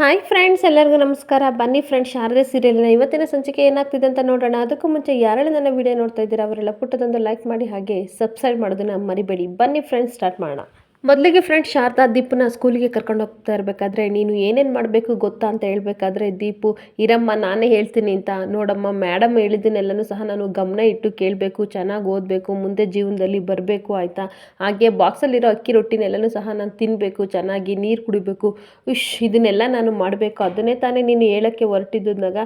Hi friends ಎಲ್ಲರಿಗೂ ನಮಸ್ಕಾರ. ಬನ್ನಿ ಫ್ರೆಂಡ್ಸ್ ಶಾರದೆ ಸೀರಿಯಲ್ನ ಇವತ್ತಿನ ಸಂಚಿಕೆ ಏನಾಗ್ತಿದೆ ಅಂತ ನೋಡೋಣ. ಅದಕ್ಕೂ ಮುಂಚೆ ಯಾರೆಲ್ಲ ನನ್ನ ವಿಡಿಯೋ ನೋಡ್ತಾ ಇದ್ದೀರಾ, ಅವರೆಲ್ಲ ಪುಟ್ಟದೊಂದು ಲೈಕ್ ಮಾಡಿ ಹಾಗೆ ಸಬ್ಸ್ಕ್ರೈಬ್ ಮಾಡೋದನ್ನು ಮರಿಬೇಡಿ. ಬನ್ನಿ ಫ್ರೆಂಡ್ಸ್ ಸ್ಟಾರ್ಟ್ ಮಾಡೋಣ. ಮೊದಲಿಗೆ ಫ್ರೆಂಡ್ ಶಾರದಾ ದೀಪನ ಸ್ಕೂಲಿಗೆ ಕರ್ಕೊಂಡು ಹೋಗ್ತಾ ಇರಬೇಕಾದ್ರೆ, ನೀನು ಏನೇನು ಮಾಡಬೇಕು ಗೊತ್ತಾ? ಅಂತ ಹೇಳಬೇಕಾದ್ರೆ, ದೀಪು, ಇರಮ್ಮ, ನಾನೇ ಹೇಳ್ತೀನಿ ಅಂತ. ನೋಡಮ್ಮ ಮೇಡಮ್ ಹೇಳಿದ್ದನ್ನೆಲ್ಲನೂ ಸಹ ನಾನು ಗಮನ ಇಟ್ಟು ಕೇಳಬೇಕು, ಚೆನ್ನಾಗಿ ಓದಬೇಕು, ಮುಂದೆ ಜೀವನದಲ್ಲಿ ಬರಬೇಕು, ಆಯಿತಾ? ಹಾಗೆ ಬಾಕ್ಸಲ್ಲಿರೋ ಅಕ್ಕಿ ರೊಟ್ಟಿನೆಲ್ಲನೂ ಸಹ ನಾನು ತಿನ್ನಬೇಕು ಚೆನ್ನಾಗಿ ನೀರು ಕುಡಿಬೇಕು. ಇಶ್ ಇದನ್ನೆಲ್ಲ ನಾನು ಮಾಡಬೇಕು. ಅದನ್ನೇ ತಾನೇ ನೀನು ಹೇಳೋಕ್ಕೆ ಹೊರಟಿದ್ದಾಗ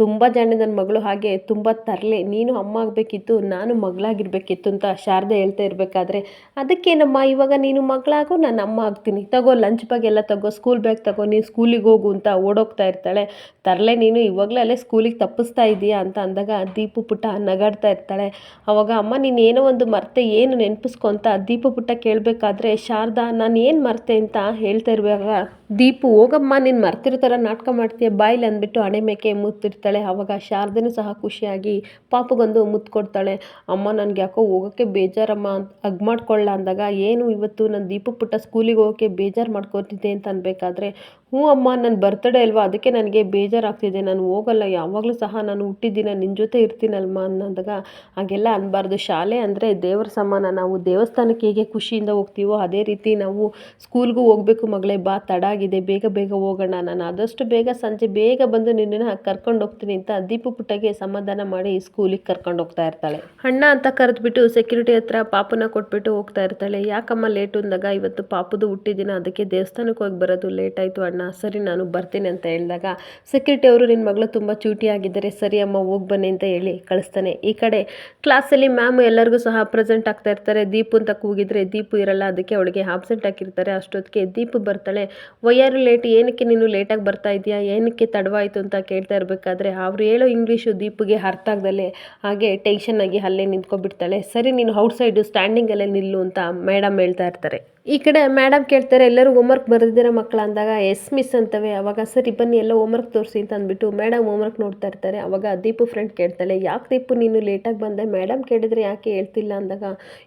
ತುಂಬ ಜನ ನನ್ನ ಮಗಳು ಹಾಗೆ ತುಂಬ ತರಲೆ. ನೀನು ಅಮ್ಮ ಆಗಬೇಕಿತ್ತು, ನಾನು ಮಗಳಾಗಿರ್ಬೇಕಿತ್ತು ಅಂತ ಶಾರದೆ ಹೇಳ್ತಾ ಇರಬೇಕಾದ್ರೆ, ಅದಕ್ಕೇನಮ್ಮ ಇವಾಗ ನೀನು ಮಗಳಾಗು ನಾನು ಅಮ್ಮ ಆಗ್ತೀನಿ. ತಗೋ ಲಂಚ್ ಬ್ಯಾಗ್ ಎಲ್ಲ ತಗೋ ಸ್ಕೂಲ್ ಬ್ಯಾಗ್ ತಗೋ, ನೀನು ಸ್ಕೂಲಿಗೆ ಹೋಗು ಅಂತ ಓಡೋಗ್ತಾ ಇರ್ತಾಳೆ. ತರಲೆ ನೀನು ಇವಾಗಲೇ ಅಲ್ಲೇ ಸ್ಕೂಲಿಗೆ ತಪ್ಪಿಸ್ತಾ ಇದೀಯಾ ಅಂತ ಅಂದಾಗ ದೀಪು ಪುಟ್ಟ ನಗಾಡ್ತಾ ಇರ್ತಾಳೆ. ಅವಾಗ ಅಮ್ಮ ನೀನು ಏನೋ ಒಂದು ಮರ್ತೆ, ಏನು ನೆನಪಿಸ್ಕೊಂತ ದೀಪು ಪುಟ್ಟ ಕೇಳಬೇಕಾದ್ರೆ, ಶಾರದಾ, ನಾನು ಏನು ಮರ್ತೆ ಅಂತ ಹೇಳ್ತಾ ಇರುವಾಗ ದೀಪು ಹೋಗಮ್ಮ ನೀನು ಮರ್ತಿರೋ ಥರ ನಾಟಕ ಮಾಡ್ತೀಯ, ಬಾಯಿಲಿ ಅಂದ್ಬಿಟ್ಟು ಹಣೆ ಮೇಕೆ ಮುತ್ತಿರ್ತಾಳೆ. ಅವಾಗ ಶಾರದನೂ ಸಹ ಖುಷಿಯಾಗಿ ಪಾಪಗೊಂದು ಮುತ್ತು ಕೊಡ್ತಾಳೆ. ಅಮ್ಮ, ನನಗೆ ಯಾಕೋ ಹೋಗೋಕ್ಕೆ ಬೇಜಾರಮ್ಮ ಅಂತ ಅಗ್ ಮಾಡ್ಕೊಳ್ಳ ಅಂದಾಗ, ಏನು ಇವತ್ತು ನನ್ನ ದೀಪು ಪುಟ್ಟ ಸ್ಕೂಲಿಗೆ ಹೋಗೋಕ್ಕೆ ಬೇಜಾರು ಮಾಡ್ಕೊತಿದ್ದೆ ಅಂತ ಅನ್ಬೇಕಾದ್ರೆ ಹ್ಞೂ ಅಮ್ಮ ನನ್ನ ಬರ್ತಡೇ ಅಲ್ವಾ? ಅದಕ್ಕೆ ನನಗೆ ಬೇಜಾರಾಗ್ತಿದೆ. ನಾನು ಹೋಗಲ್ಲ, ಯಾವಾಗಲೂ ಸಹ ನಾನು ಹುಟ್ಟಿದ್ದಿನ ನಿನ್ನ ಜೊತೆ ಇರ್ತೀನಲ್ಮ ಅನ್ನೋದಾಗ ಹಾಗೆಲ್ಲ ಅನ್ನಬಾರ್ದು ಶಾಲೆ ಅಂದರೆ ದೇವರ ಸಮಾನ. ನಾವು ದೇವಸ್ಥಾನಕ್ಕೆ ಹೇಗೆ ಖುಷಿಯಿಂದ ಹೋಗ್ತೀವೋ ಅದೇ ರೀತಿ ನಾವು ಸ್ಕೂಲ್ಗೂ ಹೋಗಬೇಕು ಮಗಳೇ, ಬಾ, ತಡ ಆಗಿದೆ, ಬೇಗ ಬೇಗ ಹೋಗೋಣ. ನಾನು ಆದಷ್ಟು ಬೇಗ ಸಂಜೆ ಬೇಗ ಬಂದು ನಿನ್ನನ್ನು ಕರ್ಕೊಂಡು ಹೋಗ್ತೀನಿ ಅಂತ ದೀಪು ಪುಟ್ಟಗೆ ಸಮಾಧಾನ ಮಾಡಿ ಸ್ಕೂಲಿಗೆ ಕರ್ಕೊಂಡು ಹೋಗ್ತಾ ಇರ್ತಾಳೆ. ಅಣ್ಣ ಅಂತ ಕರೆದ್ಬಿಟ್ಟು ಸೆಕ್ಯೂರಿಟಿ ಹತ್ರ ಪಾಪನ ಕೊಟ್ಬಿಟ್ಟು ಹೋಗ್ತಾ ಇರ್ತಾಳೆ. ಯಾಕಮ್ಮ ಲೇಟು ಅಂದಾಗ ಇವತ್ತು ಪಾಪದು ಹುಟ್ಟಿದಿನ, ಅದಕ್ಕೆ ದೇವಸ್ಥಾನಕ್ಕೆ ಹೋಗಿ ಬರೋದು ಲೇಟ್ ಆಯಿತು ಅಣ್ಣ. ಸರಿ ನಾನು ಬರ್ತೀನಿ ಅಂತ ಹೇಳಿದಾಗ, ಸೆಕ್ಯೂರಿಟಿ ಅವರು ನಿನ್ನ ಮಗಳು ತುಂಬ ಚೂಟಿಯಾಗಿದ್ದಾರೆ, ಸರಿ ಅಮ್ಮ, ಹೋಗಿ ಬನ್ನಿ ಅಂತ ಹೇಳಿ ಕಳಿಸ್ತಾನೆ. ಈ ಕಡೆ ಕ್ಲಾಸಲ್ಲಿ ಮ್ಯಾಮ್ ಎಲ್ಲರಿಗೂ ಸಹ ಪ್ರೆಸೆಂಟ್ ಆಗ್ತಾ ಇರ್ತಾರೆ. ದೀಪು ಅಂತ ಕೂಗಿದ್ರೆ ದೀಪು ಇರಲ್ಲ, ಅದಕ್ಕೆ ಅವಳಿಗೆ ಆಬ್ಸೆಂಟ್ ಹಾಕಿರ್ತಾರೆ. ಅಷ್ಟೊತ್ತಿಗೆ ದೀಪು ಬರ್ತಾಳೆ ವಯ್ಯಾರು ಲೇಟ್? ಏನಕ್ಕೆ ನೀನು ಲೇಟಾಗಿ ಬರ್ತಾ ಇದೆಯಾ? ಏನಕ್ಕೆ ತಡವಾಯಿತು ಅಂತ ಕೇಳ್ತಾ ಇರಬೇಕಾದ್ರೆ, ಅವ್ರು ಹೇಳೋ ಇಂಗ್ಲೀಷು ದೀಪಿಗೆ ಅರ್ಥ ಆಗ್ದಲೇ ಹಾಗೆ ಟೆನ್ಷನ್ ಆಗಿ ಅಲ್ಲೇ ನಿಂತ್ಕೊಬಿಡ್ತಾಳೆ ಸರಿ ನೀನು ಔಟ್ಸೈಡು ಸ್ಟ್ಯಾಂಡಿಂಗಲ್ಲೇ ನಿಲ್ಲು ಅಂತ ಮೇಡಮ್ ಹೇಳ್ತಾ ಇರ್ತಾರೆ. ಈ ಕಡೆ ಮೇಡಮ್ ಕೇಳ್ತಾರೆ, ಎಲ್ಲರೂ ಹೋಮ್ವರ್ಕ್ ಬರೆದಿರೋ ಮಕ್ಕಳು ಅಂದಾಗ ಎಸ್ ಮಿಸ್ ಅಂತವೆ. ಅವಾಗ, ಸರಿ, ಬನ್ನಿ, ಎಲ್ಲ ಹೋಮ್ವರ್ಕ್ ತೋರಿಸಿ ಅಂತ ಅಂದ್ಬಿಟ್ಟು ಮೇಡಮ್ ಹೋಮ್ವರ್ಕ್ ನೋಡ್ತಾ ಇರ್ತಾರೆ. ಅವಾಗ ದೀಪು ಫ್ರೆಂಡ್ ಕೇಳ್ತಾಳೆ, ಯಾಕೆ ದೀಪು, ನೀನು ಲೇಟಾಗಿ ಬಂದೆ? ಮೇಡಮ್ ಕೇಳಿದರೆ ಯಾಕೆ ಹೇಳ್ತಿಲ್ಲ? ಅಂದಾಗ,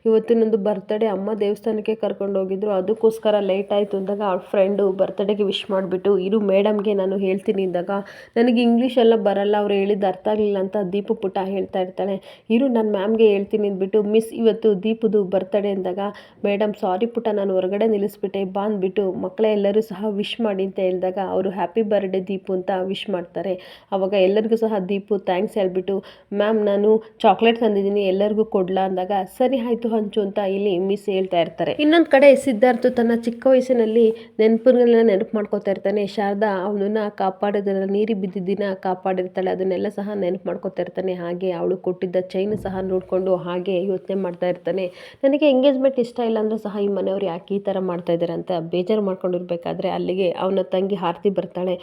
ಇವತ್ತು ನಂದು ಬರ್ತಡೇ ಅಮ್ಮ ದೇವಸ್ಥಾನಕ್ಕೆ ಕರ್ಕೊಂಡು ಹೋಗಿದ್ರು. ಅದಕ್ಕೋಸ್ಕರ ಲೇಟ್ ಆಯಿತು ಅಂದಾಗ ಅವ್ರ ಫ್ರೆಂಡು ಬರ್ತಡೇಗೆ ವಿಶ್ ಮಾಡಿಬಿಟ್ಟು, ಇರು ಮೇಡಮ್ಗೆ ನಾನು ಹೇಳ್ತೀನಿ ಅಂದಾಗ, ನನಗೆ ಇಂಗ್ಲೀಷ್ ಎಲ್ಲ ಬರಲ್ಲ, ಅವ್ರು ಹೇಳಿದ್ದು ಅರ್ಥ ಆಗಲಿಲ್ಲ ಅಂತ ದೀಪು ಪುಟ ಹೇಳ್ತಾ ಇರ್ತಾಳೆ. ಇರು, ನಾನು ಮ್ಯಾಮ್ಗೆ ಹೇಳ್ತೀನಿ ಅಂದ್ಬಿಟ್ಟು ಮಿಸ್ ಇವತ್ತು ದೀಪುದು ಬರ್ತಡೇ ಅಂದಾಗ ಮೇಡಮ್ ಸಾರಿ ಪುಟ, ನಾನು ಹೊರಗಡೆ ನಿಲ್ಲಿಸ್ಬಿಟ್ಟೆ ಬಾ ಅಂದ್ಬಿಟ್ಟು ಮಕ್ಕಳೇ ಎಲ್ಲರೂ ಸಹ ವಿಶ್ ಮಾಡಿ ಅಂತ ಹೇಳಿದಾಗ ಅವರು ಹ್ಯಾಪಿ ಬರ್ಡೇ ದೀಪು ಅಂತ ವಿಶ್ ಮಾಡ್ತಾರೆ. ಆವಾಗ ಎಲ್ಲರಿಗೂ ಸಹ ದೀಪು ಥ್ಯಾಂಕ್ಸ್ ಹೇಳ್ಬಿಟ್ಟು ಮ್ಯಾಮ್ ನಾನು ಚಾಕ್ಲೇಟ್ ತಂದಿದ್ದೀನಿ, ಎಲ್ಲರಿಗೂ ಕೊಡ್ಲಾ? ಅಂದಾಗ, ಸರಿ, ಆಯಿತು ಹಂಚು ಅಂತ ಇಲ್ಲಿ ಮಿಸ್ ಹೇಳ್ತಾ ಇರ್ತಾರೆ. ಇನ್ನೊಂದು ಕಡೆ ಸಿದ್ಧಾರ್ಥ ತನ್ನ ಚಿಕ್ಕ ವಯಸ್ಸಿನಲ್ಲಿ ನೆನಪುಗಳನ್ನ ನೆನಪು ಮಾಡ್ಕೋತಾ ಇರ್ತಾನೆ. ಶಾರದಾ ಅವನನ್ನ ಕಾಪಾಡೋದ್ರಲ್ಲಿ, ನೀರಿ ಬಿದ್ದಿದ್ದಿನ ಕಾಪಾಡಿರ್ತಾಳೆ, ಅದನ್ನೆಲ್ಲ ಸಹ ನೆನಪು ಮಾಡ್ಕೋತಾ ಇರ್ತಾನೆ. ಹಾಗೆ ಅವಳು ಕೊಟ್ಟಿದ್ದ ಚೈನ್ ಸಹ ನೋಡಿಕೊಂಡು ಹಾಗೆ ಯೋಚನೆ ಮಾಡ್ತಾ ಇರ್ತಾನೆ. ನನಗೆ ಎಂಗೇಜ್ಮೆಂಟ್ ಇಷ್ಟ ಇಲ್ಲ ಅಂದರೂ ಸಹ ಈ ಮನೆಯವ್ರು ಯಾಕೆ ಈ ಥರ ಮಾಡ್ತಾ ಇದ್ದಾರೆ ಅಂತ ಬೇಜಾರು ಮಾಡ್ಕೊಂಡಿರ್ಬೇಕಾದ್ರೆ ಅಲ್ಲಿಗೆ ಅವನ ತಂಗಿ ಆರತಿ ಬರ್ತಾಳೆ.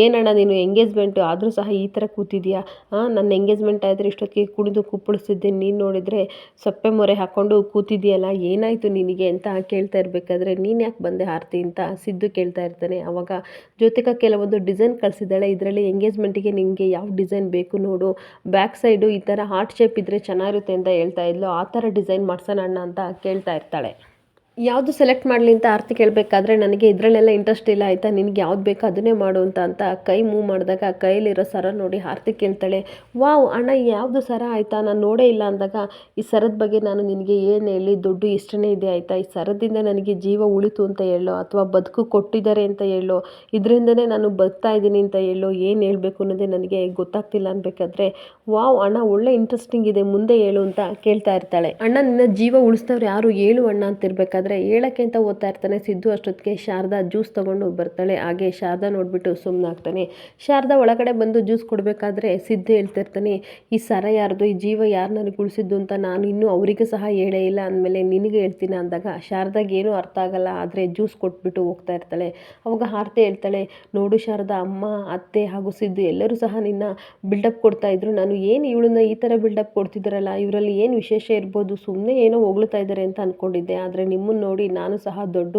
ಏನಣ್ಣ ನೀನು ಎಂಗೇಜ್ಮೆಂಟು? ಆದರೂ ಸಹ ಈ ಥರ ಕೂತಿದ್ಯಾ? ನನ್ನ ಎಂಗೇಜ್ಮೆಂಟ್ ಆದರೆ ಇಷ್ಟೊತ್ತಿಗೆ ಕುಣಿದು ಕುಪ್ಪಳಿಸಿದ್ದೆ ನೀನು ನೋಡಿದರೆ ಸೊಪ್ಪೆ ಮೊರೆ ಹಾಕ್ಕೊಂಡು ಕೂತಿದ್ಯಲ್ಲ ಏನಾಯಿತು ನಿನಗೆ? ಅಂತ ಕೇಳ್ತಾ ಇರಬೇಕಾದ್ರೆ, ನೀನು ಯಾಕೆ ಬಂದೆ ಆರತಿ ಅಂತ ಸಿದ್ದು ಕೇಳ್ತಾ ಇರ್ತಾನೆ. ಅವಾಗ ಜ್ಯೋತಿಕ ಕೆಲವೊಂದು ಡಿಸೈನ್ ಕಳಿಸಿದ್ದಾಳೆ. ಇದರಲ್ಲಿ ಎಂಗೇಜ್ಮೆಂಟಿಗೆ ನಿಮಗೆ ಯಾವ ಡಿಸೈನ್ ಬೇಕು ನೋಡು. ಬ್ಯಾಕ್ ಸೈಡು ಈ ಥರ ಹಾರ್ಟ್ ಶೇಪ್ ಇದ್ದರೆ ಚೆನ್ನಾಗಿರುತ್ತೆ ಅಂತ ಹೇಳ್ತಾ ಇದ್ಲು. ಆ ಥರ ಡಿಸೈನ್ ಮಾಡ್ಸೋಣ ಅಣ್ಣ ಅಂತ ಕೇಳ್ತಾ ಇರ್ತಾಳೆ. ಯಾವುದು ಸೆಲೆಕ್ಟ್ ಮಾಡಲಿ ಅಂತ ಆರ್ತಿ ಕೇಳಬೇಕಾದ್ರೆ ನನಗೆ ಇದರಲ್ಲೆಲ್ಲ ಇಂಟ್ರೆಸ್ಟ್ ಇಲ್ಲ ಆಯಿತಾ, ನಿನಗೆ ಯಾವ್ದು ಬೇಕು ಅದನ್ನೇ ಮಾಡು ಅಂತ ಅಂತ ಕೈ ಮೂವ್ ಮಾಡಿದಾಗ ಕೈಯಲ್ಲಿರೋ ಸರ ನೋಡಿ ಆರ್ತಿ ಕೇಳ್ತಾಳೆ, ವಾವ್ ಅಣ್ಣ, ಯಾವುದು ಸರ ಆಯಿತಾ? ನಾನು ನೋಡೇ ಇಲ್ಲ ಅಂದಾಗ, ಈ ಸರದ ಬಗ್ಗೆ ನಾನು ನಿನಗೆ ಏನು ಹೇಳಿ ದುಡ್ಡು ಇಷ್ಟನೇ ಇದೆ ಆಯಿತಾ? ಈ ಸರದಿಂದ ನನಗೆ ಜೀವ ಉಳಿತು ಅಂತ ಹೇಳೋ ಅಥವಾ ಬದುಕು ಕೊಟ್ಟಿದ್ದಾರೆ ಅಂತ ಹೇಳೋ, ಇದರಿಂದನೇ ನಾನು ಬದುಕ್ತಾ ಇದ್ದೀನಿ ಅಂತ ಹೇಳೋ ಏನು ಹೇಳಬೇಕು ಅನ್ನೋದೇ ನನಗೆ ಗೊತ್ತಾಗ್ತಿಲ್ಲ ಅನ್ಬೇಕಾದ್ರೆ, ವಾವ್ ಅಣ್ಣ, ಒಳ್ಳೆ ಇಂಟ್ರೆಸ್ಟಿಂಗ್ ಇದೆ, ಮುಂದೆ ಹೇಳು ಅಂತ ಕೇಳ್ತಾ ಇರ್ತಾಳೆ. ಅಣ್ಣ, ನಿನ್ನ ಜೀವ ಉಳಿಸ್ತವ್ರು ಯಾರು? ಹೇಳು ಅಣ್ಣ ಅಂತಿರ್ಬೇಕಾದ್ರೆ ಹೇಳಕ್ಕೆ ಅಂತ ಓದ್ತಾ ಇರ್ತಾನೆ. ಸಿದ್ದು ಅಷ್ಟೊತ್ತಿಗೆ ಶಾರದಾ ಜ್ಯೂಸ್ ತೊಗೊಂಡು ಬರ್ತಾಳೆ. ಹಾಗೆ ಶಾರದಾ ನೋಡಿಬಿಟ್ಟು ಸುಮ್ಮನಾಗ್ತಾನೆ ಶಾರದಾ ಒಳಗಡೆ ಬಂದು ಜ್ಯೂಸ್ ಕೊಡಬೇಕಾದ್ರೆ ಸಿದ್ದು ಹೇಳ್ತಿರ್ತಾನೆ ಈ ಸರ ಯಾರ್ದು? ಈ ಜೀವ ಯಾರು ನನಗೆ ಉಳಿಸಿದ್ದು ಅಂತ ನಾನು ಇನ್ನೂ ಅವರಿಗೆ ಸಹ ಹೇಳೇ ಇಲ್ಲ. ಅಂದಮೇಲೆ ನಿನಗೆ ಹೇಳ್ತೀನಿ ಅಂದಾಗ ಶಾರದಾಗೆ ಏನೂ ಅರ್ಥ ಆಗಲ್ಲ. ಆದರೆ ಜ್ಯೂಸ್ ಕೊಟ್ಬಿಟ್ಟು ಹೋಗ್ತಾ ಇರ್ತಾಳೆ. ಅವಾಗ ಆರತಿ ಹೇಳ್ತಾಳೆ, ನೋಡು ಶಾರದಾ, ಅಮ್ಮ, ಅತ್ತೆ ಹಾಗೂ ಸಿದ್ದು ಎಲ್ಲರೂ ಸಹ ನಿನ್ನ ಬಿಲ್ಡಪ್ ಕೊಡ್ತಾ ಇದ್ರು. ನಾನು ಏನು ಇವಳನ್ನ ಈ ಥರ ಬಿಲ್ಡಪ್ ಕೊಡ್ತಿದ್ದಾರಲ್ಲ? ಇವರಲ್ಲಿ ಏನು ವಿಶೇಷ ಇರ್ಬೋದು? ಸುಮ್ಮನೆ ಏನೋ ಹೊಗಳ್ತಾ ಇದ್ದಾರೆ ಅಂತ ಅಂದ್ಕೊಂಡಿದ್ದೆ ಆದರೆ ದೀಪನ್ ನೋಡಿ ನಾನು ಸಹ ದೊಡ್ಡ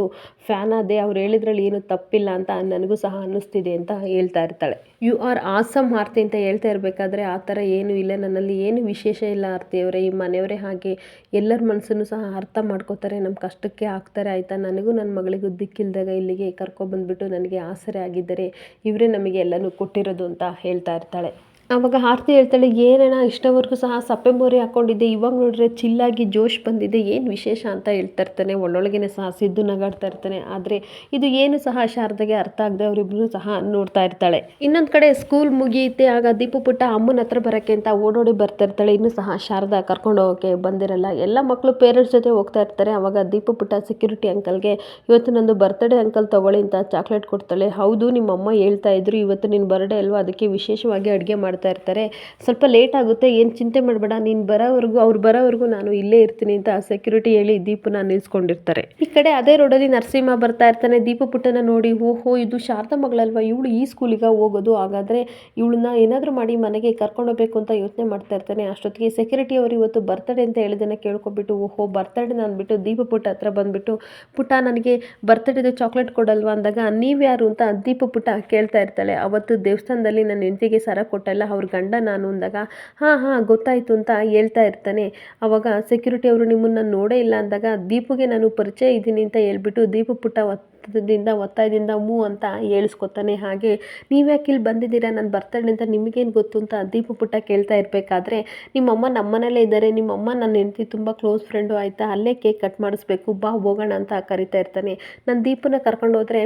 ಫ್ಯಾನ್ ಆದೆ. ಅವ್ರು ಹೇಳಿದ್ರಲ್ಲಿ ಏನು ತಪ್ಪಿಲ್ಲ ಅಂತ ನನಗೂ ಸಹ ಅನ್ನಿಸ್ತಿದೆ ಅಂತ ಹೇಳ್ತಾ ಇರ್ತಾಳೆ. ಯು ಆರ್ ಆಸಮ್ ಆರ್ತಿ ಅಂತ ಹೇಳ್ತಾ ಇರಬೇಕಾದ್ರೆ ಆ ಥರ ಏನೂ ಇಲ್ಲ. ನನ್ನಲ್ಲಿ ಏನು ವಿಶೇಷ ಇಲ್ಲ ಆರ್ತಿಯವರೇ ಈ ಮನೆಯವರೇ ಹಾಗೆ ಎಲ್ಲರ ಮನಸ್ಸನ್ನು ಸಹ ಅರ್ಥ ಮಾಡ್ಕೋತಾರೆ. ನಮ್ಮ ಕಷ್ಟಕ್ಕೆ ಹಾಕ್ತಾರೆ ಆಯಿತಾ. ನನಗೂ ನನ್ನ ಮಗಳಿಗೂ ದಿಕ್ಕಿಲ್ದಾಗ ಇಲ್ಲಿಗೆ ಕರ್ಕೊಬಂದ್ಬಿಟ್ಟು ನನಗೆ ಆಸರೆ ಆಗಿದ್ದರೆ ಇವರೇ ನಮಗೆ ಎಲ್ಲನೂ ಕೊಟ್ಟಿರೋದು ಅಂತ ಹೇಳ್ತಾ ಇರ್ತಾಳೆ. ಆವಾಗ ಆರತಿ ಹೇಳ್ತಾಳೆ ಏನಣ್ಣ ಇಷ್ಟವರೆಗೂ ಸಹ ಸಪ್ಪೆ ಮೋರಿ ಹಾಕ್ಕೊಂಡಿದ್ದೆ ಇವಾಗ ನೋಡಿದ್ರೆ ಚಿಲ್ಲಾಗಿ ಜೋಶ್ ಬಂದಿದೆ. ಏನು ವಿಶೇಷ ಅಂತ ಹೇಳ್ತಾ ಇರ್ತಾನೆ. ಒಳ್ಳೊಳಗೇನೆ ಸಹ ಸಿದ್ದು ನಗಾಡ್ತಾ ಇರ್ತಾನೆ. ಆದರೆ ಇದು ಏನು ಸಹ ಶಾರದಾಗೆ ಅರ್ಥ ಆಗದೆ ಅವರಿಬ್ಬರು ಸಹ ನೋಡ್ತಾ ಇರ್ತಾಳೆ. ಇನ್ನೊಂದು ಕಡೆ ಸ್ಕೂಲ್ ಮುಗಿಯುತ್ತೆ. ಆಗ ದೀಪು ಪುಟ್ಟ ಅಮ್ಮನ ಹತ್ರ ಬರೋಕ್ಕೆ ಅಂತ ಓಡೋಡಿ ಬರ್ತಾ ಇರ್ತಾಳೆ. ಇನ್ನೂ ಸಹ ಶಾರದಾ ಕರ್ಕೊಂಡು ಹೋಗೋಕ್ಕೆ ಬಂದಿರಲ್ಲ. ಎಲ್ಲ ಮಕ್ಕಳು ಪೇರೆಂಟ್ಸ್ ಜೊತೆ ಹೋಗ್ತಾ ಇರ್ತಾರೆ. ಆವಾಗ ದೀಪು ಪುಟ್ಟ ಸೆಕ್ಯೂರಿಟಿ ಅಂಕಲ್ಗೆ ಇವತ್ತು ನಂದು ಬರ್ತ್ಡೇ ಅಂಕಲ್ ತಗೊಳ್ಳಿ ಅಂತ ಚಾಕ್ಲೇಟ್ ಕೊಡ್ತಾಳೆ. ಹೌದು ನಿಮ್ಮ ಅಮ್ಮ ಹೇಳ್ತಾ ಇದ್ರು. ಇವತ್ತು ನಿನ್ನ ಬರ್ಡೇ ಅಲ್ವಾ? ಅದಕ್ಕೆ ವಿಶೇಷವಾಗಿ ಅಡುಗೆ ಮಾಡ್ತಾ ಇರ್ತಾರೆ. ಸ್ವಲ್ಪ ಲೇಟ್ ಆಗುತ್ತೆ, ಏನು ಚಿಂತೆ ಮಾಡಬೇಡ, ನೀನು ಬರೋವರೆಗೂ, ಅವ್ರು ಬರೋವರೆಗೂ ನಾನು ಇಲ್ಲೇ ಇರ್ತೀನಿ ಅಂತ ಸೆಕ್ಯೂರಿಟಿ ಹೇಳಿ ದೀಪನ ನಿಲ್ಲಿಸ್ಕೊಂಡಿರ್ತಾರೆ ಈ ಕಡೆ ಅದೇ ರೋಡಲ್ಲಿ ನರಸಿಂಹ ಬರ್ತಾ ಇರ್ತಾನೆ, ದೀಪ ಪುಟ್ಟನ ನೋಡಿ, ಓಹೋ, ಇದು ಶಾರದಾ ಮಗಳಲ್ವಾ? ಇವಳು ಈ ಸ್ಕೂಲಿಗೆ ಹೋಗೋದು, ಹಾಗಾದರೆ ಇವಳನ್ನ ಏನಾದರೂ ಮಾಡಿ ಮನೆಗೆ ಕರ್ಕೊಂಡು ಹೋಗಬೇಕು ಅಂತ ಯೋಚನೆ ಮಾಡ್ತಾ ಇರ್ತಾನೆ. ಅಷ್ಟೊತ್ತಿಗೆ ಸೆಕ್ಯೂರಿಟಿ ಅವರು ಇವತ್ತು ಬರ್ತಡೇ ಅಂತ ಹೇಳಿದ್ದನ್ನು ಕೇಳ್ಕೊಬಿಟ್ಟು ಓಹೋ ಬರ್ತಡೇನ ಅಂದ್ಬಿಟ್ಟು ದೀಪ ಪುಟ್ಟ ಹತ್ರ ಬಂದ್ಬಿಟ್ಟು, ಪುಟ್ಟ ನನಗೆ ಬರ್ತಡೇದು ಚಾಕ್ಲೇಟ್ ಕೊಡಲ್ವಾ ಅಂದಾಗ, ನೀವ್ಯಾರು ಅಂತ ದೀಪ ಪುಟ್ಟ ಕೇಳ್ತಾ ಇರ್ತಾಳೆ. ಅವತ್ತು ದೇವಸ್ಥಾನದಲ್ಲಿ ನನ್ನ ಹೆಂಡತಿಗೆ ಸರ ಕೊಟ್ಟಲ್ಲ ಅವ್ರ ಗಂಡ ನಾನು ಅಂದಾಗ, ಹಾಂ ಹಾಂ, ಗೊತ್ತಾಯಿತು ಅಂತ ಹೇಳ್ತಾ ಇರ್ತಾನೆ. ಅವಾಗ ಸೆಕ್ಯೂರಿಟಿ ಅವರು ನಿಮ್ಮನ್ನು ನೋಡೇ ಇಲ್ಲ ಅಂದಾಗ, ದೀಪುಗೆ ನಾನು ಪರಿಚಯ ಇದ್ದೀನಿ ಅಂತ ಹೇಳ್ಬಿಟ್ಟು ದೀಪು ಪುಟ್ಟ ಒತ್ತದಿಂದ ಒತ್ತಾಯದಿಂದ ಮೂ ಅಂತ ಹೇಳಿಸ್ಕೊತಾನೆ. ಹಾಗೆ, ನೀವ್ಯಾಕೆ ಇಲ್ಲಿ ಬಂದಿದ್ದೀರಾ? ನಾನು ಬರ್ತಾಳೆ ಅಂತ ನಿಮಗೇನು ಗೊತ್ತು? ಅಂತ ದೀಪ ಪುಟ್ಟ ಕೇಳ್ತಾ ಇರಬೇಕಾದ್ರೆ, ನಿಮ್ಮಮ್ಮ ನಮ್ಮನೇಲೇ ಇದ್ದಾರೆ. ನಿಮ್ಮಮ್ಮ ನನ್ನ ಹೆಂಡತಿ ತುಂಬ ಕ್ಲೋಸ್ ಫ್ರೆಂಡು, ಆಯಿತಾ? ಅಲ್ಲೇ ಕೇಕ್ ಕಟ್ ಮಾಡಿಸ್ಬೇಕು. ಬಾ, ಹೋಗೋಣ ಅಂತ ಕರಿತಾ ಇರ್ತಾನೆ. ನಾನು ದೀಪನ ಕರ್ಕೊಂಡು ಹೋದರೆ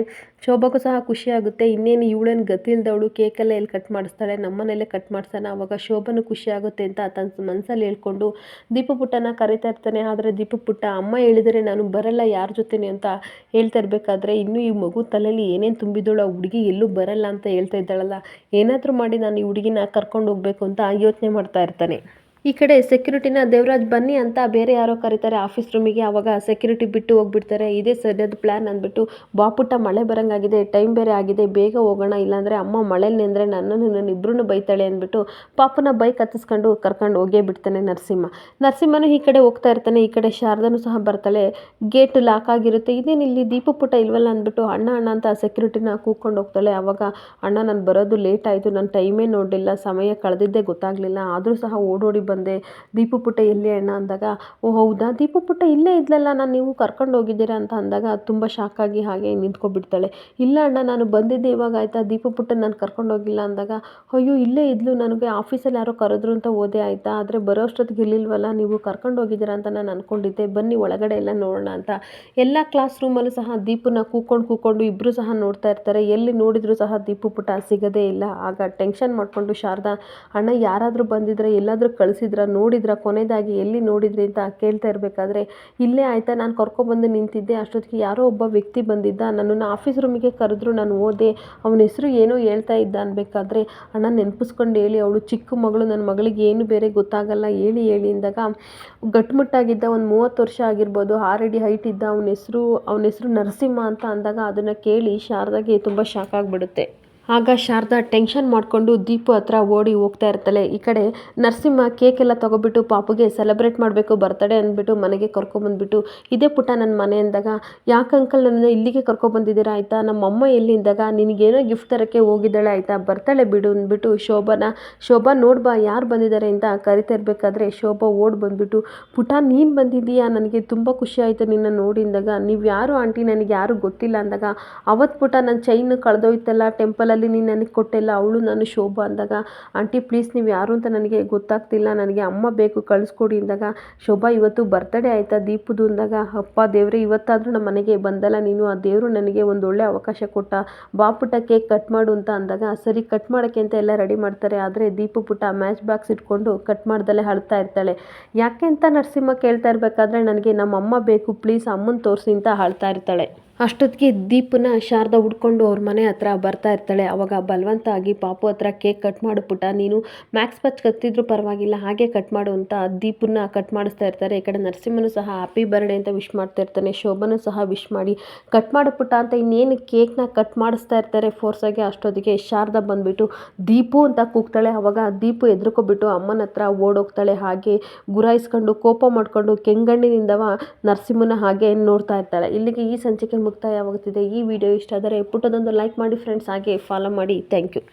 ಶೋಭಾಗೂ ಸಹ ಖುಷಿ ಆಗುತ್ತೆ. ಇನ್ನೇನು ಇವಳೇನು ಗತಿ ಕೇಕಲ್ಲೇ ಎಲ್ಲಿ ಕಟ್ ಮಾಡಿಸ್ತಾಳೆ? ನಮ್ಮನೇಲೆ ಕಟ್ ಮಾಡ್ತಾನೆ ಆವಾಗ ಶೋಭನೂ ಖುಷಿ ಆಗುತ್ತೆ ಅಂತ ತನ್ನ ಮನಸ್ಸಲ್ಲಿ ಹೇಳ್ಕೊಂಡು ದೀಪ ಪುಟ್ಟನ ಕರಿತಾ ಇರ್ತಾನೆ. ಆದರೆ ದೀಪ ಪುಟ್ಟ, ಅಮ್ಮ ಹೇಳಿದರೆ ನಾನು ಬರಲ್ಲ, ಯಾರ ಜೊತೆನೆ? ಅಂತ ಹೇಳ್ತಾ ಇರಬೇಕಾದ್ರೆ ಇನ್ನೂ ಈ ಮಗು ತಲೆಯಲ್ಲಿ ಏನೇನು ತುಂಬಿದಳು, ಆ ಹುಡುಗಿ ಎಲ್ಲೂ ಬರಲ್ಲ ಅಂತ ಹೇಳ್ತಾ ಇದ್ದಾಳಲ್ಲ, ಏನಾದರೂ ಮಾಡಿ ನಾನು ಈ ಹುಡುಗಿನ ಕರ್ಕೊಂಡು ಹೋಗಬೇಕು ಅಂತ ಯೋಚನೆ ಮಾಡ್ತಾ ಇರ್ತಾನೆ. ಈ ಕಡೆ ಸೆಕ್ಯೂರಿಟಿನ ದೇವರಾಜ್ ಬನ್ನಿ ಅಂತ ಬೇರೆ ಯಾರೋ ಕರೀತಾರೆ ಆಫೀಸ್ ರೂಮಿಗೆ. ಆವಾಗ ಸೆಕ್ಯೂರಿಟಿ ಬಿಟ್ಟು ಹೋಗ್ಬಿಡ್ತಾರೆ. ಇದೇ ಸರಿಯಾದ ಪ್ಲ್ಯಾನ್ ಅಂದ್ಬಿಟ್ಟು ಬಾಪುಟ್ಟ ಮಳೆ ಬರೋಂಗಾಗಿದೆ, ಟೈಮ್ ಬೇರೆ ಆಗಿದೆ, ಬೇಗ ಹೋಗೋಣ. ಇಲ್ಲಾಂದರೆ ಅಮ್ಮ ಮಳೇಲಿ ನೆಂದರೆ ನನ್ನನ್ನು ನನ್ನ ಇಬ್ಬರೂ ಬೈತಾಳೆ ಅಂದ್ಬಿಟ್ಟು ಪಾಪನ ಬೈಕ್ ಹತ್ತಿಸ್ಕೊಂಡು ಕರ್ಕೊಂಡು ಹೋಗೇ ಬಿಡ್ತಾನೆ ನರಸಿಂಹ. ನರಸಿಂಹನು ಈ ಕಡೆ ಹೋಗ್ತಾ ಇರ್ತಾನೆ. ಈ ಕಡೆ ಶಾರದನು ಸಹ ಬರ್ತಾಳೆ. ಗೇಟ್ ಲಾಕ್ ಆಗಿರುತ್ತೆ. ಇದೇನು ಇಲ್ಲಿ ದೀಪ ಪುಟ್ಟ ಇಲ್ವಲ್ಲ ಅಂದ್ಬಿಟ್ಟು ಅಣ್ಣ ಅಣ್ಣ ಅಂತ ಸೆಕ್ಯೂರಿಟಿನ ಕೂಕೊಂಡು ಹೋಗ್ತಾಳೆ. ಆವಾಗ ಅಣ್ಣ, ನಾನು ಬರೋದು ಲೇಟ್ ಆಯಿತು. ನಾನು ಟೈಮೇ ನೋಡಲಿಲ್ಲ. ಸಮಯ ಕಳೆದಿದ್ದೇ ಗೊತ್ತಾಗಲಿಲ್ಲ. ಆದರೂ ಸಹ ಓಡೋಡಿ ಬಂದೆ, ದೀಪು ಪುಟ್ಟ ಎಲ್ಲಿ ಅಣ್ಣ ಅಂದಾಗ ಓ ಹೌದಾ? ದೀಪು ಪುಟ್ಟ ಇಲ್ಲೇ ಇದ್ಲಲ್ಲ, ನಾನು ನೀವು ಕರ್ಕೊಂಡು ಹೋಗಿದ್ದೀರಾ? ಅಂತ ಅಂದಾಗ, ತುಂಬ ಆಗಿ ಹಾಗೆ ನಿಂತ್ಕೊಬಿಡ್ತಾಳೆ. ಇಲ್ಲ ಅಣ್ಣ, ನಾನು ಬಂದಿದ್ದೆ ಇವಾಗ, ಆಯಿತಾ? ದೀಪು ಪುಟ್ಟ ನಾನು ಕರ್ಕೊಂಡು ಹೋಗಿಲ್ಲ ಅಂದಾಗ, ಅಯ್ಯೋ, ಇಲ್ಲೇ ಇದ್ಲು, ನನಗೆ ಆಫೀಸಲ್ಲಿ ಯಾರೋ ಕರೆದ್ರು ಅಂತ ಓದೆ ಆಯಿತಾ? ಆದರೆ ಬರೋ ಅಷ್ಟೊತ್ತಿಗೆ ನೀವು ಕರ್ಕೊಂಡು ಹೋಗಿದ್ದೀರಾ ಅಂತ ನಾನು ಅಂದ್ಕೊಂಡಿದ್ದೆ ಬನ್ನಿ, ಒಳಗಡೆ ಎಲ್ಲ ನೋಡೋಣ ಅಂತ. ಎಲ್ಲ ಕ್ಲಾಸ್ ರೂಮಲ್ಲೂ ಸಹ ದೀಪನ ಕೂಕೊಂಡು ಕೂಕೊಂಡು ಇಬ್ಬರು ಸಹ ನೋಡ್ತಾ ಇರ್ತಾರೆ. ಎಲ್ಲಿ ನೋಡಿದರೂ ಸಹ ದೀಪು ಪುಟ್ಟ ಸಿಗೋದೇ ಇಲ್ಲ. ಆಗ ಟೆನ್ಷನ್ ಮಾಡಿಕೊಂಡು, ಶಾರದಾ, ಅಣ್ಣ ಯಾರಾದರೂ ಬಂದಿದ್ರೆ ಎಲ್ಲಾದರೂ ಕಳಿಸಿದ್ರ, ನೋಡಿದ್ರ ಕೊನೆಯದಾಗಿ ಎಲ್ಲಿ ನೋಡಿದ್ರಿ ಅಂತ ಕೇಳ್ತಾ ಇರಬೇಕಾದ್ರೆ, ಇಲ್ಲೇ ಆಯಿತಾ, ನಾನು ಕರ್ಕೊಬಂದು ನಿಂತಿದ್ದೆ, ಅಷ್ಟೊತ್ತಿಗೆ ಯಾರೋ ಒಬ್ಬ ವ್ಯಕ್ತಿ ಬಂದಿದ್ದ, ನನ್ನನ್ನು ಆಫೀಸ್ ರೂಮಿಗೆ ಕರೆದ್ರು, ನಾನು ಓದೆ ಅವನ ಹೆಸರು ಏನೋ ಹೇಳ್ತಾ ಇದ್ದ ಅನ್ಬೇಕಾದ್ರೆ, ಅಣ್ಣ ನೆನಪಿಸ್ಕೊಂಡು ಹೇಳಿ, ಅವಳು ಚಿಕ್ಕ ಮಗಳು ನನ್ನ ಮಗಳಿಗೆ ಏನು ಬೇರೆ ಗೊತ್ತಾಗಲ್ಲ, ಹೇಳಿ ಹೇಳಿ ಅಂದಾಗ, ಗಟ್ಮುಟ್ಟಾಗಿದ್ದ, ಒಂದು ಮೂವತ್ತು ವರ್ಷ ಆಗಿರ್ಬೋದು, ಆರಡಿ ಹೈಟ್ ಇದ್ದ, ಅವನ ಹೆಸರು ಅವನ ಹೆಸರು ನರಸಿಂಹ ಅಂತ ಅಂದಾಗ, ಅದನ್ನು ಕೇಳಿ ಶಾರದಾಗೆ ತುಂಬ ಶಾಕ್ ಆಗಿಬಿಡುತ್ತೆ. ಆಗ ಶಾರದಾ ಟೆನ್ಷನ್ ಮಾಡಿಕೊಂಡು ದೀಪು ಹತ್ರ ಓಡಿ ಹೋಗ್ತಾ ಇರ್ತಾಳೆ. ಈ ಕಡೆ ನರಸಿಂಹ ಕೇಕ್ ಎಲ್ಲ ತೊಗೊಬಿಟ್ಟು ಪಾಪುಗೆ ಸೆಲೆಬ್ರೇಟ್ ಮಾಡಬೇಕು ಬರ್ತಡೇ ಅಂದ್ಬಿಟ್ಟು ಮನೆಗೆ ಕರ್ಕೊಬಂದ್ಬಿಟ್ಟು, ಇದೇ ಪುಟ್ಟ ನನ್ನ ಮನೆ ಅಂದಾಗ, ಯಾಕೆ ಅಂಕಲ್ ನನ್ನ ಇಲ್ಲಿಗೆ ಕರ್ಕೊಬಂದಿದ್ದೀರಾ ಆಯಿತಾ? ನಮ್ಮ ಅಮ್ಮ ಎಲ್ಲಿ ನಿನಗೆ ನಿನಗೇನೋ ಗಿಫ್ಟ್ ತರೋಕ್ಕೆ ಹೋಗಿದ್ದಾಳೆ ಆಯಿತಾ? ಬರ್ತಾಳೆ ಬಿಡು ಅಂದ್ಬಿಟ್ಟು ಶೋಭಾನ, ಶೋಭಾ ನೋಡ್ಬಾ ಯಾರು ಬಂದಿದ್ದಾರೆ ಅಂತ ಕರಿತಾ ಇರಬೇಕಾದ್ರೆ ಶೋಭಾ ಓಡಿ ಬಂದ್ಬಿಟ್ಟು ಪುಟ ನೀನು ಬಂದಿದ್ದೀಯಾ? ನನಗೆ ತುಂಬ ಖುಷಿ ಆಯಿತು ನಿನ್ನ ನೋಡಿದಾಗ ನೀವು ಯಾರು ಆಂಟಿ ನನಗೆ ಯಾರು ಗೊತ್ತಿಲ್ಲ ಅಂದಾಗ ಅವತ್ತು ಪುಟ ನನ್ನ ಚೈನ್ ಕಳೆದೋಯ್ತಲ್ಲ ಟೆಂಪಲಲ್ಲಿ ನೀನು ನನಗೆ ಕೊಟ್ಟಿಲ್ಲ, ಅವಳು ನಾನು ಶೋಭಾ ಅಂದಾಗ, ಆಂಟಿ ಪ್ಲೀಸ್ ನೀವು ಯಾರು ಅಂತ ನನಗೆ ಗೊತ್ತಾಗ್ತಿಲ್ಲ, ನನಗೆ ಅಮ್ಮ ಬೇಕು, ಕಳಿಸ್ಕೊಡಿ ಅಂದಾಗ, ಶೋಭಾ, ಇವತ್ತು ಬರ್ತಡೇ ಆಯಿತಾ ದೀಪದ್ದು ಅಂದಾಗ, ಅಪ್ಪ, ದೇವರೇ, ಇವತ್ತಾದರೂ ನಮ್ಮ ಮನೆಗೆ ಬಂದಲ್ಲ ನೀನು, ಆ ದೇವರು ನನಗೆ ಒಂದು ಒಳ್ಳೆ ಅವಕಾಶ ಕೊಟ್ಟ ಬಾಪುಟ ಕೇಕ್ ಕಟ್ ಮಾಡು ಅಂತ ಅಂದಾಗ, ಸರಿ ಕಟ್ ಮಾಡೋಕ್ಕೆ ಅಂತ ಎಲ್ಲ ರೆಡಿ ಮಾಡ್ತಾರೆ, ಆದರೆ ದೀಪು ಪುಟ್ಟ ಮ್ಯಾಚ್ ಬಾಕ್ಸ್ ಇಟ್ಕೊಂಡು ಕಟ್ ಮಾಡ್ದಲ್ಲೇ ಅಳ್ತಾ ಇರ್ತಾಳೆ. ಯಾಕೆ ಅಂತ ನರಸಿಂಹ ಕೇಳ್ತಾ ಇರಬೇಕಾದ್ರೆ, ನನಗೆ ನಮ್ಮ ಅಮ್ಮ ಬೇಕು ಪ್ಲೀಸ್ ಅಮ್ಮನ ತೋರಿಸಿ ಅಂತ ಅಳ್ತಾ ಇರ್ತಾಳೆ. ಅಷ್ಟೊತ್ತಿಗೆ ದೀಪನ ಶಾರದ ಹುಡ್ಕೊಂಡು ಅವ್ರ ಮನೆ ಹತ್ರ ಬರ್ತಾ ಇರ್ತಾಳೆ. ಅವಾಗ ಬಲವಂತ ಆಗಿ ಪಾಪು ಹತ್ರ ಕೇಕ್ ಕಟ್ ಮಾಡು ಪುಟ ನೀನು ಮ್ಯಾಕ್ಸ್ ಪಚ್ ಕತ್ತಿದ್ರು ಪರವಾಗಿಲ್ಲ, ಹಾಗೆ ಕಟ್ ಮಾಡು ಅಂತ ದೀಪನ್ನ ಕಟ್ ಮಾಡಿಸ್ತಾ ಇರ್ತಾರೆ. ಈ ಕಡೆ ನರಸಿಂಹನು ಸಹ ಹ್ಯಾಪಿ ಬರ್ಡೇ ಅಂತ ವಿಶ್ ಮಾಡ್ತಾ ಇರ್ತಾನೆ. ಶೋಭನು ಸಹ ವಿಶ್ ಮಾಡಿ ಕಟ್ ಮಾಡು ಪುಟ ಅಂತ ಇನ್ನೇನು ಕೇಕ್ನ ಕಟ್ ಮಾಡಿಸ್ತಾ ಇರ್ತಾರೆ. ಫೋರ್ಸಾಗಿ ಅಷ್ಟೊತ್ತಿಗೆ ಶಾರದ ಬಂದುಬಿಟ್ಟು ದೀಪು ಅಂತ ಕೂಗ್ತಾಳೆ. ಅವಾಗ ದೀಪು ಎದ್ರುಕೊಬಿಟ್ಟು ಅಮ್ಮನ ಹತ್ರ ಓಡೋಗ್ತಾಳೆ. ಹಾಗೆ ಗುರಾಯಿಸ್ಕೊಂಡು ಕೋಪ ಮಾಡಿಕೊಂಡು ಕೆಂಗಣ್ಣಿನಿಂದವ ನರಸಿಂಹನ ಹಾಗೆ ನೋಡ್ತಾ ಇರ್ತಾಳೆ. ಇಲ್ಲಿಗೆ ಈ ಸಂಚಿಕೆ ಮುಕ್ತಾಯವಾಗುತ್ತಿದೆ ಈ ವಿಡಿಯೋ ಇಷ್ಟ ಆದರೆ ಪುಟ್ಟದೊಂದು ಲೈಕ್ ಮಾಡಿ ಫ್ರೆಂಡ್ಸ್ ಹಾಗೆ ಫಾಲೋ ಮಾಡಿ. Thank you